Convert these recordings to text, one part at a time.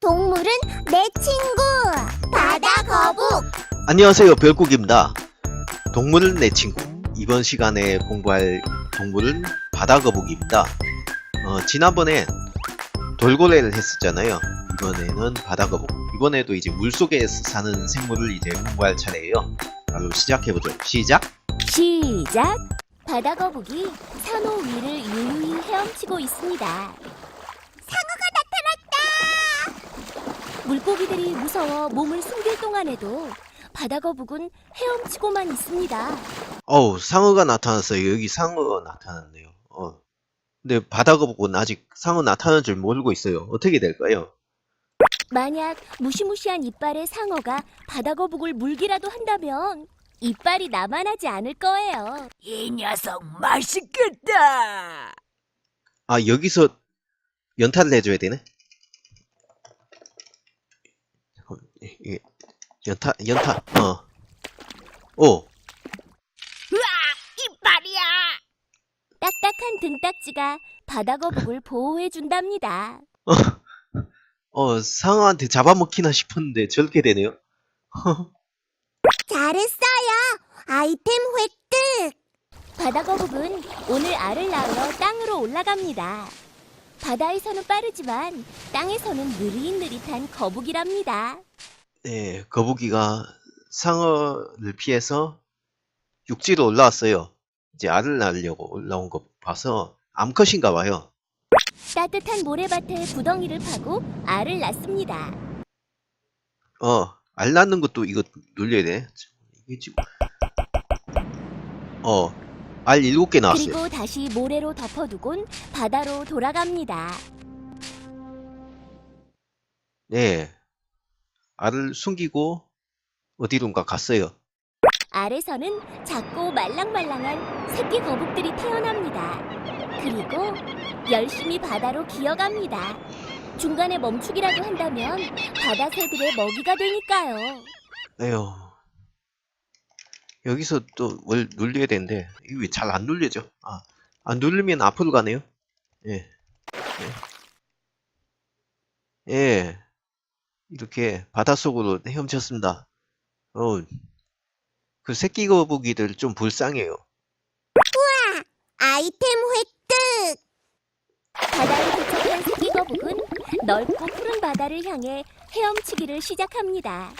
동물은 내 친구. 바다 거북. 안녕하세요 별국입니다. 동물은 내 친구. 이번 시간에 공부할 동물은 바다 거북입니다. 어, 지난번에 돌고래를 했었잖아요. 이번에는 바다 거북. 이번에도 이제 물속에 사는 생물을 이제 공부할 차례예요. 바로 시작해보죠. 시작! 시작! 바다 거북이 산호 위를 유유히 헤엄치고 있습니다 물고기들이 무서워 몸을 숨길 동안에도 바다 거북은 헤엄치고만 있습니다 어우 상어가 나타났어요 여기 상어가 나타났네요 어. 근데 바다거북은 아직 상어 나타난 줄 모르고 있어요 어떻게 될까요? 만약 무시무시한 이빨의 상어가 바다 거북을 물기라도 한다면 이빨이 남아나지 않을 거예요. 이 녀석 맛있겠다. 아 여기서 연타를 해줘야 되네. 이- 이게 연타 연타 어. 오 이빨이야. 딱딱한 등딱지가 바다 거북을 보호해 준답니다. 어, 상어한테 잡아먹히나 싶었는데 저렇게 되네요. 잘했어요. 아이템 획득. 바다 거북은 오늘 알을 낳으러 땅으로 올라갑니다. 바다에서는 빠르지만 땅에서는 느릿느릿한 거북이랍니다. 네, 거북이가 상어를 피해서 육지로 올라왔어요. 이제 알을 낳으려고 올라온 거 봐서 암컷인가 봐요. 따뜻한 모래밭에 구덩이를 파고 알을 낳습니다. 어, 알 낳는 것도 이거 눌려야 돼. 이게 지금 어, 알 일곱 개 나왔어요. 그리고 다시 모래로 덮어두곤 바다로 돌아갑니다. 네. 알을 숨기고 어디론가 갔어요. 알에서는 작고 말랑말랑한 새끼 거북들이 태어납니다. 그리고 열심히 바다로 기어갑니다. 중간에 멈추기라도 한다면 바다 새들의 먹이가 되니까요. 에휴. 여기서 또 뭘 눌려야 되는데, 이게 왜잘안 눌려져? 아, 안 누르면 앞으로 가네요. 예. 예. 예. 이렇게 바닷속으로 헤엄쳤습니다. 어, 그 새끼 거북이들 좀 불쌍해요. 아이템 획득! 바다에 도착한 새끼 거북은 넓고 푸른 바다를 향해 헤엄치기를 시작합니다.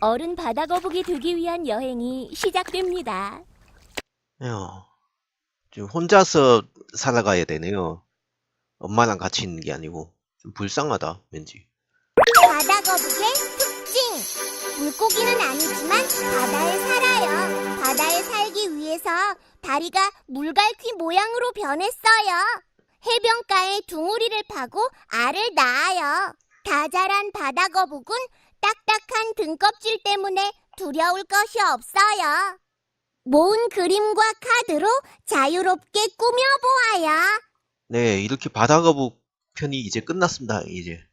어른 바다 거북이 되기 위한 여행이 시작됩니다. 에휴. 좀 혼자서 살아가야 되네요. 엄마랑 같이 있는 게 아니고. 좀 불쌍하다, 왠지. 바다 거북의 특징! 물고기는 아니지만 바다에 살아요. 바다에 살기 위해서 다리가 물갈퀴 모양으로 변했어요. 해변가에 둥우리를 파고 알을 낳아요. 다 자란 바다 거북은 딱딱한 등껍질 때문에 두려울 것이 없어요. 모은 그림과 카드로 자유롭게 꾸며보아요. 네, 이렇게 바다 거북 편이 이제 끝났습니다, 이제.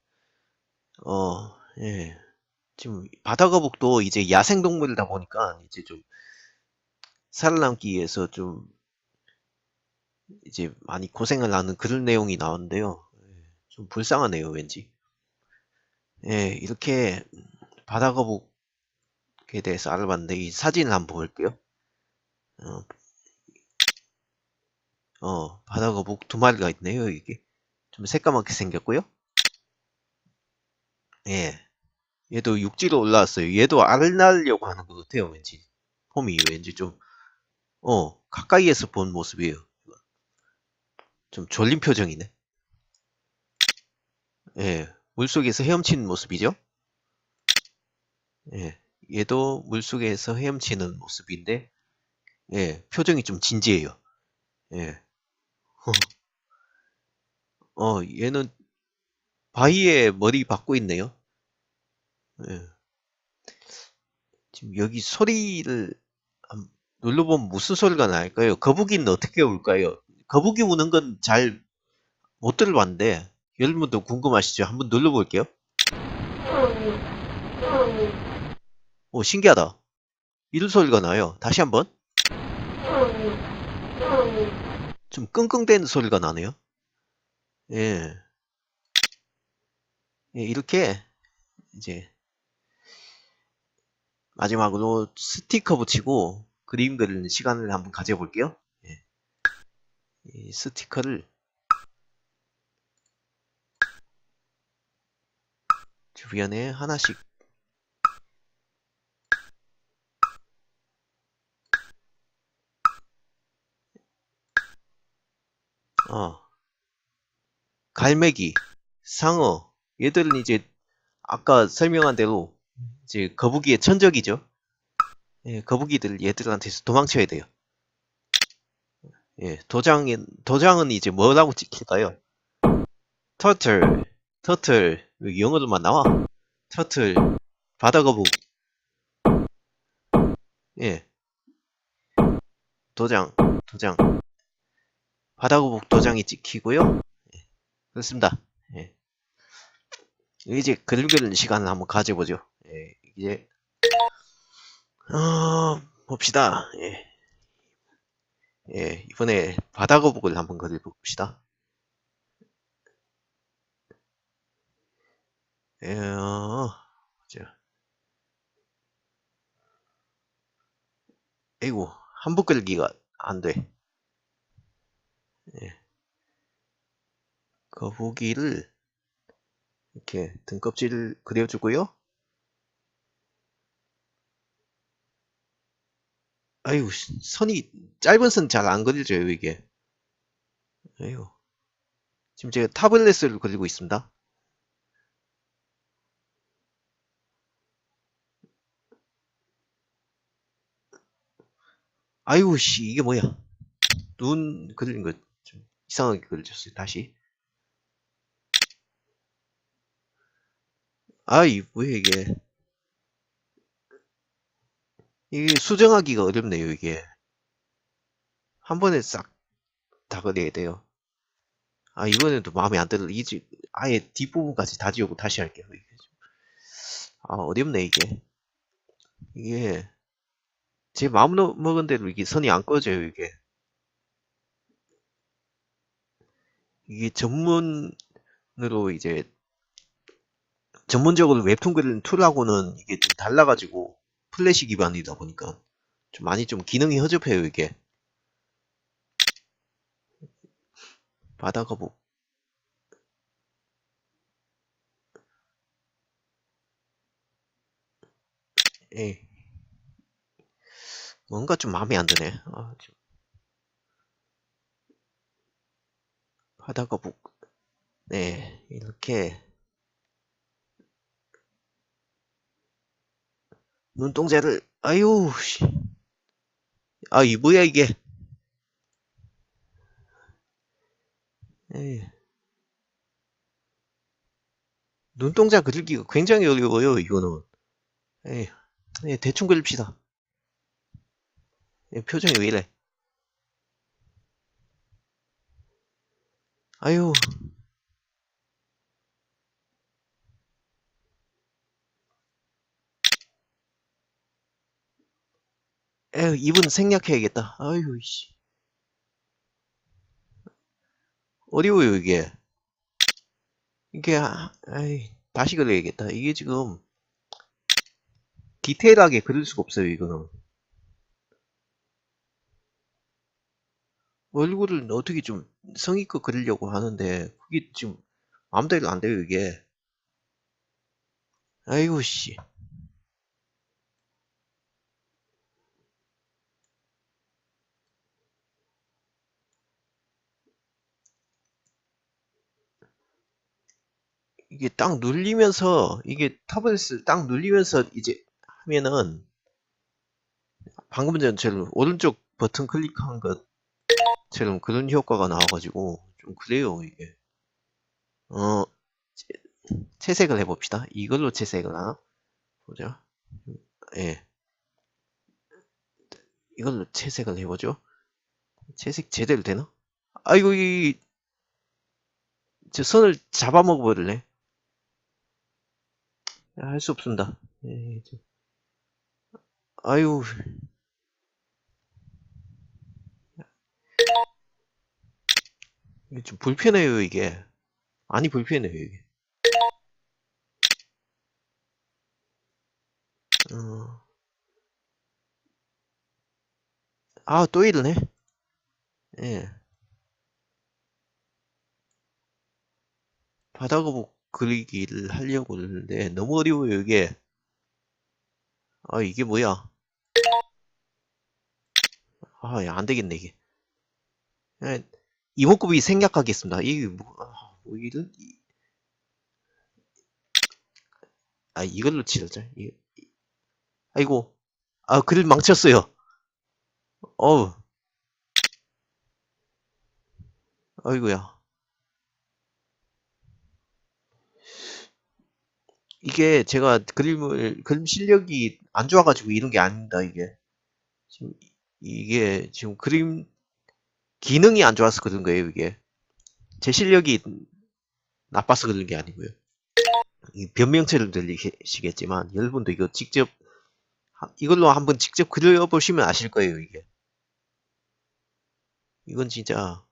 어, 예. 지금 바다거북도 이제 야생동물이다 보니까 이제 좀 살아남기 위해서 좀 이제 많이 고생을 하는 그런 내용이 나오는데요. 예, 좀 불쌍하네요, 왠지. 예, 이렇게 바다거북에 대해서 알아봤는데 이 사진을 한번 볼게요. 어, 어, 바다거북 두 마리가 있네요, 이게. 좀 새까맣게 생겼고요. 예. 얘도 육지로 올라왔어요. 얘도 알을 낳으려고 하는 것 같아요, 왠지. 폼이 왠지 좀, 어, 가까이에서 본 모습이에요. 좀 졸린 표정이네. 예. 물속에서 헤엄치는 모습이죠. 예. 얘도 물속에서 헤엄치는 모습인데, 예. 표정이 좀 진지해요. 예. 어, 얘는 바위에 머리 박고 있네요. 예. 지금 여기 소리를 한- 눌러보면 무슨 소리가 날까요? 거북이는 어떻게 울까요? 거북이 우는 건 잘 못 들어봤는데 여러분도 궁금하시죠? 한번 눌러볼게요. 오, 신기하다. 이런 소리가 나요. 다시 한번. 좀 끙끙대는 소리가 나네요. 예. 예, 이렇게 이제 마지막으로 스티커 붙이고 그림 그리는 시간을 한번 가져볼게요. 예. 이 스티커를 주변에 하나씩 어 갈매기, 상어 얘들은 이제 아까 설명한 대로 이제 거북이의 천적이죠. 예, 거북이들 얘들한테서 도망쳐야 돼요. 예, 도장이 도장은 이제 뭐라고 찍힐까요? 터틀, 터틀 여기 영어로만 나와. 터틀, 바다 거북. 예, 도장, 도장, 바다 거북 도장이 찍히고요. 예, 그렇습니다. 예. 이제 그림 그리는 시간을 한번 가져보죠. 예, 이제 어, 봅시다. 예. 예, 이번에 바다거북을 한번 그려봅시다. 예, 어, 자. 에이구, 한복 그리기가 안 돼. 예. 거북이를 이렇게 등껍질을 그려주고요. 아유, 씨, 선이 짧은 선 잘 안 그려져요, 이게. 아유. 지금 제가 타블렛을 그리고 있습니다. 아유, 씨, 이게 뭐야. 눈 그리는 거 좀 이상하게 그려졌어요, 다시. 아이, 뭐야, 이게. 이게 수정하기가 어렵네요, 이게. 한 번에 싹 다 그려야 돼요. 아, 이번에도 마음에 안 들어. 이제 아예 뒷부분까지 다 지우고 다시 할게요. 아, 어렵네, 이게. 이게, 제 마음 먹- 먹은 대로 이게 선이 안 꺼져요, 이게. 이게 전문으로 이제, 전문적으로 웹툰 그리는 툴하고는 이게 좀 달라가지고, 플래시 기반이다 보니까, 좀 많이 좀 기능이 허접해요, 이게. 바다거북. 예. 뭔가 좀 마음에 안 드네. 아, 좀. 바다거북. 네, 이렇게. 눈동자를, 아유, 씨. 아, 이 뭐야, 이게. 에이. 눈동자 그리기가 굉장히 어려워요, 이거는. 에이, 예, 대충 그립시다. 예, 표정이 왜 이래? 아유. 에휴, 입은 생략해야겠다. 아유, 씨. 어려워요, 이게. 이게, 아, 아이, 다시 그려야겠다. 이게 지금, 디테일하게 그릴 수가 없어요, 이거는. 얼굴을 어떻게 좀 성의껏 그리려고 하는데, 그게 지금, 마음대로 안 돼요, 이게. 아이고, 씨. 이게 딱 눌리면서 이게 타블렛을 딱 눌리면서 이제 하면은 방금 전처럼 오른쪽 버튼 클릭한 것처럼 그런 효과가 나와가지고 좀 그래요 이게. 어 채- 채색을 해봅시다. 이걸로 채색을 하나? 보자. 예. 이걸로 채색을 해보죠. 채색 제대로 되나? 아이고 이 저 선을 잡아먹어 버릴래 아, 할수 없습니다. 예, 이제. 아유. 이게 좀 불편해요, 이게. 아니, 불편해요, 이게. 어. 아, 또 이러네. 예. 바닥어복 그리기를 하려고 그러는데 너무 어려워요, 이게. 아, 이게 뭐야? 아, 야, 안 되겠네, 이게. 예, 이목구비 생략하겠습니다. 이게 뭐, 아, 뭐 이런, 이- 아, 이걸로 치르자. 이, 이- 아이고, 아, 글 망쳤어요. 어우, 아이고야. 이게 제가 그림을, 그림 실력이 안 좋아가지고 이런 게 아닙니다, 이게. 지금, 이- 이게 지금 그림 기능이 안 좋아서 그런 거예요, 이게. 제 실력이 나빠서 그런 게 아니고요. 이 변명체를 들리시겠지만, 여러분도 이거 직접, 하- 이걸로 한번 직접 그려보시면 아실 거예요, 이게. 이건 진짜,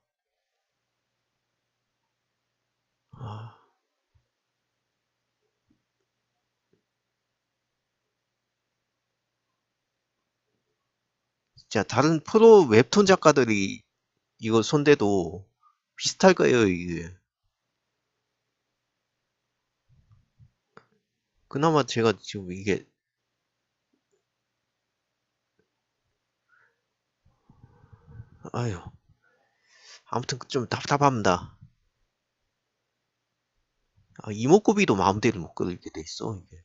아, 진짜 다른 프로 웹툰 작가들이 이거 손대도 비슷할 거예요, 이게. 그나마 제가 지금 이게 아유 아무튼 좀 답답합니다. 아, 이목구비도 마음대로 못 그리게 돼 있어 이게.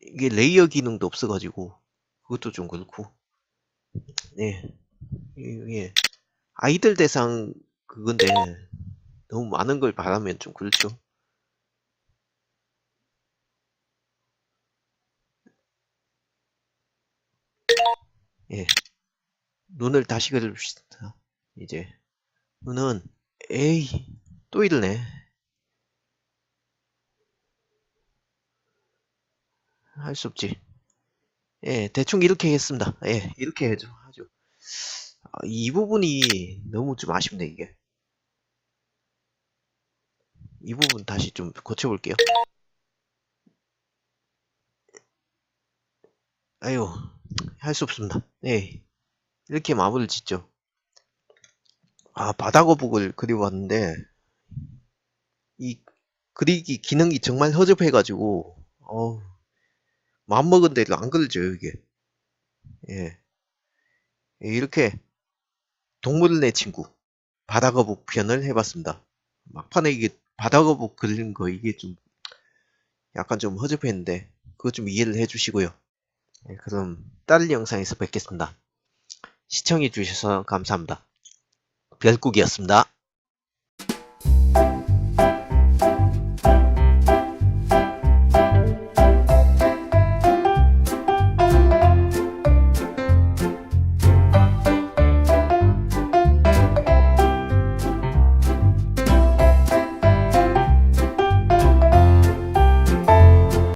이게 레이어 기능도 없어가지고 그것도 좀 그렇고 네 이게 아이들 대상 그건데 너무 많은 걸 바라면 좀 그렇죠. 예. 눈을 다시 그려봅시다. 이제 눈은 에이 또 이러네. 할 수 없지. 예, 대충 이렇게 했습니다. 예, 이렇게 해죠. 하죠. 아, 이 부분이 너무 좀 아쉽네 이게. 이 부분 다시 좀 고쳐볼게요. 아유, 할 수 없습니다. 예, 이렇게 마무리를 짓죠. 아, 바다거북을 그려봤는데, 이 그리기 기능이 정말 허접해가지고, 어우, 마음먹은 대로 안 그려져요, 이게. 예. 예, 이렇게, 동물은 내 친구, 바다거북 편을 해봤습니다. 막판에 이게 바다거북 그리는 거, 이게 좀, 약간 좀 허접했는데, 그거 좀 이해를 해주시고요. 예, 그럼, 다른 영상에서 뵙겠습니다. 시청해주셔서 감사합니다. 별국이었습니다.